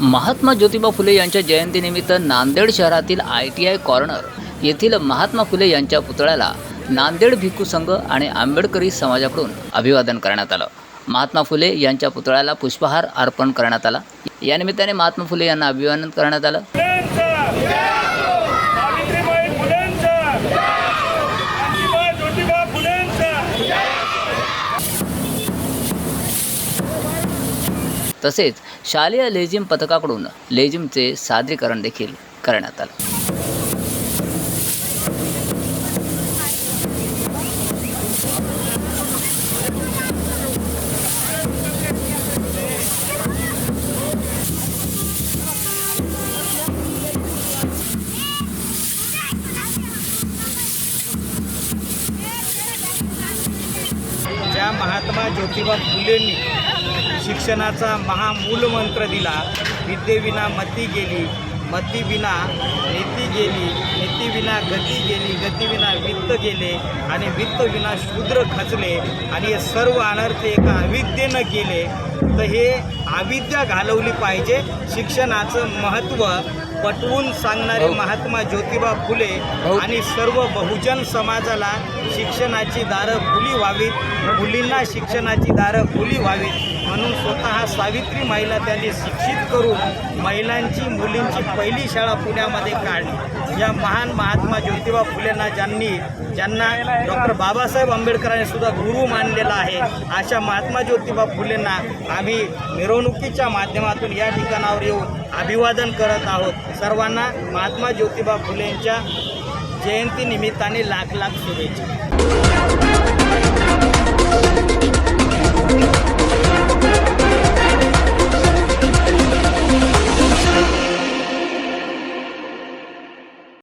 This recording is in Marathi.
महात्मा ज्योतिबा फुले यांच्या जयंतीनिमित्त नांदेड शहरातील आय टी आय कॉर्नर येथील महात्मा फुले यांच्या पुतळ्याला नांदेड भिक्खू संघ आणि आंबेडकरी समाजाकडून अभिवादन करण्यात आलं. महात्मा फुले यांच्या पुतळ्याला पुष्पहार अर्पण करण्यात आला. यानिमित्ताने महात्मा फुले यांना अभिवादन करण्यात आलं. तसेच शालेय लेझिम पथकाकडून लेझिमचे सादरीकरण देखील करण्यात आलं. ज्या महात्मा ज्योतिबा फुलेंनी शिक्षणाचा महामूलमंत्र दिला. विद्येविना मती गेली. मतीविना नीती नीतीविना गती गेली गतीविना वित्त गेले आणि वित्तविना शूद्र खचले आणि हे सर्व अनर्थ एका अविद्येनं केले तर हे अविद्या घालवली पाहिजे. शिक्षणाचं महत्त्व पटवून सांगणारे महात्मा ज्योतिबा फुले आणि सर्व बहुजन समाजाला शिक्षणाची दारं खुली व्हावीत मुलींना शिक्षणाची दारं खुली व्हावीत म्हणून स्वतः सावित्री महिला त्यांनी शिक्षित करून महिलांची मुलींची पहिली शाळा पुण्यामध्ये काढली. या महान महात्मा ज्योतिबा फुलेंना ज्यांनी ज्यांना डॉक्टर बाबासाहेब आंबेडकरांनी सुद्धा गुरु मानलेला आहे अशा महात्मा ज्योतिबा फुलेंना आम्ही मिरवणुकीच्या माध्यमातून या ठिकाणावर येऊन अभिवादन करत आहोत. सर्वांना महात्मा ज्योतिबा फुलेंच्या जयंती निमित्ताने लाख लाख शुभेच्छा.